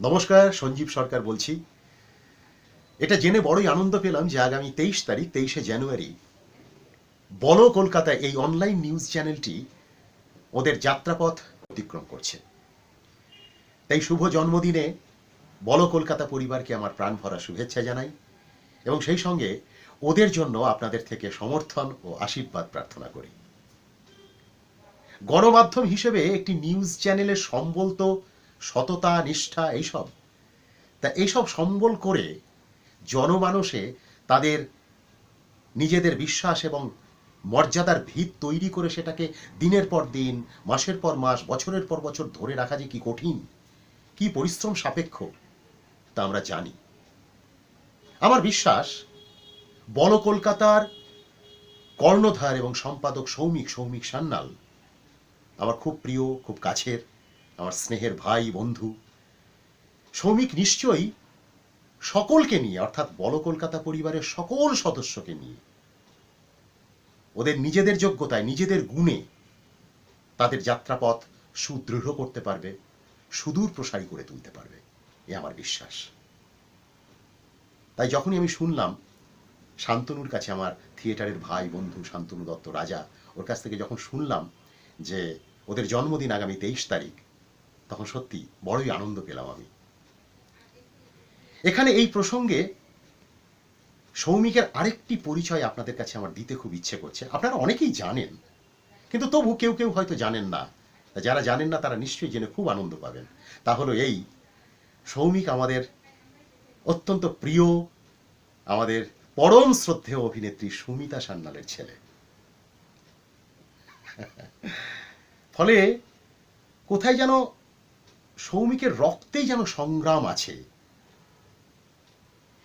নমস্কার, সঞ্জীব সরকার বলছি। এটা জেনে বড়ই আনন্দ পেলাম যে আগামী তেইশ তারিখ, তেইশে জানুয়ারি, বলো কলকাতা এই অনলাইন নিউজ চ্যানেলটি ওদের যাত্রাপথ অতিক্রম করছে। তাই শুভ জন্মদিনে বলো কলকাতা পরিবারকে আমার প্রাণ ভরা শুভেচ্ছা জানাই এবং সেই সঙ্গে ওদের জন্য আপনাদের থেকে সমর্থন ও আশীর্বাদ প্রার্থনা করি। গণমাধ্যম হিসেবে একটি নিউজ চ্যানেলের সম্বল তো সততা, নিষ্ঠা এইসব। তা এইসব সম্বল করে জনমানসে তাদের নিজেদের বিশ্বাস এবং মর্যাদার ভিত তৈরি করে সেটাকে দিনের পর দিন, মাসের পর মাস, বছরের পর বছর ধরে রাখা যে কি কঠিন, কি পরিশ্রম সাপেক্ষ, তা আমরা জানি। আমার বিশ্বাস, বল কলকাতার কর্ণধার এবং সম্পাদক সৌমিক সৌমিক সান্যাল, আমার খুব প্রিয়, খুব কাছের আমার স্নেহের ভাই, বন্ধু। শ্রমিক নিশ্চয়ই সকলকে নিয়ে, অর্থাৎ বল কলকাতা পরিবারের সকল সদস্যকে নিয়ে, ওদের নিজেদের যোগ্যতায়, নিজেদের গুণে তাদের যাত্রাপথ সুদৃঢ় করতে পারবে, সুদূর প্রসারী করে তুলতে পারবে। এ আমার বিশ্বাস। তাই যখনই আমি শুনলাম, শান্তনুর কাছে আমার থিয়েটারের ভাই, বন্ধু শান্তনু দত্ত রাজা, ওর কাছ থেকে যখন শুনলাম যে ওদের জন্মদিন আগামী তেইশ তারিখ তখন সত্যি বড়ই আনন্দ পেলাম আমি। এখানে এই প্রসঙ্গে সৌমিকের আরেকটি পরিচয় আপনাদের কাছে আমার দিতে খুব ইচ্ছে করছে। আপনারা অনেকেই জানেন, কিন্তু তবু কেউ কেউ হয়তো জানেন না। যারা জানেন না, তারা নিশ্চয়ই জেনে খুব আনন্দ পাবেন। তা হলো এই, সৌমিক আমাদের অত্যন্ত প্রিয়, আমাদের পরম শ্রদ্ধেয় অভিনেত্রী সুমিতা সান্যালের ছেলে। ফলে কোথায় যেন সৌমিকের রক্তেই যেন সংগ্রাম আছে।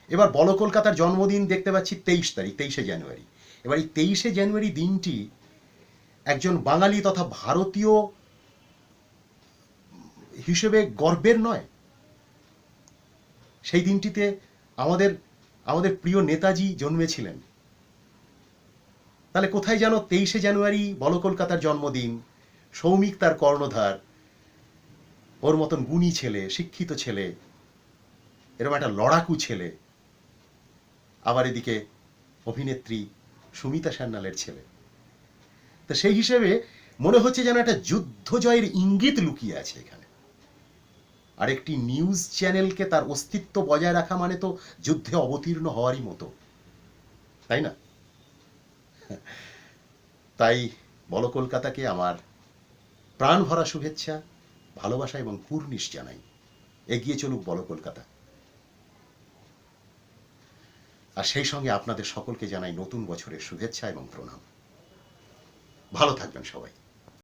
এবার বল, কলকাতার জন্মদিন দেখতে পাচ্ছি তেইশ তারিখ, তেইশে জানুয়ারি। এবার এই তেইশে জানুয়ারি দিনটি একজন বাঙালি তথা ভারতীয় হিসেবে গর্বের নয়। সেই দিনটিতে আমাদের আমাদের প্রিয় নেতাজি জন্মেছিলেন। তাহলে কোথায় যেন তেইশে জানুয়ারি বল, কলকাতার জন্মদিন, সৌমিক তার কর্ণধার ওর মতন গুণী ছেলে, শিক্ষিত ছেলে এরকম একটা লড়াকু ছেলে। আবার এদিকে অভিনেত্রী সুমিতা সান্যালের ছেলে। তো সেই হিসেবে মনে হচ্ছে যেন একটা যুদ্ধ জয়ের ইঙ্গিত লুকিয়ে আছে এখানে। আর একটি নিউজ চ্যানেলকে তার অস্তিত্ব বজায় রাখা মানে তো যুদ্ধে অবতীর্ণ হওয়ারই মতো। তাই না? তাই বল কলকাতাকে আমার প্রাণ ভরা শুভেচ্ছা। ভালোবাসা এবং কুর্নিশ জানাই। এগিয়ে চলুক বল কলকাতা। আর সেই সঙ্গে আপনাদের সকলকে জানাই নতুন বছরের শুভেচ্ছা এবং প্রণাম। ভালো থাকবেন সবাই।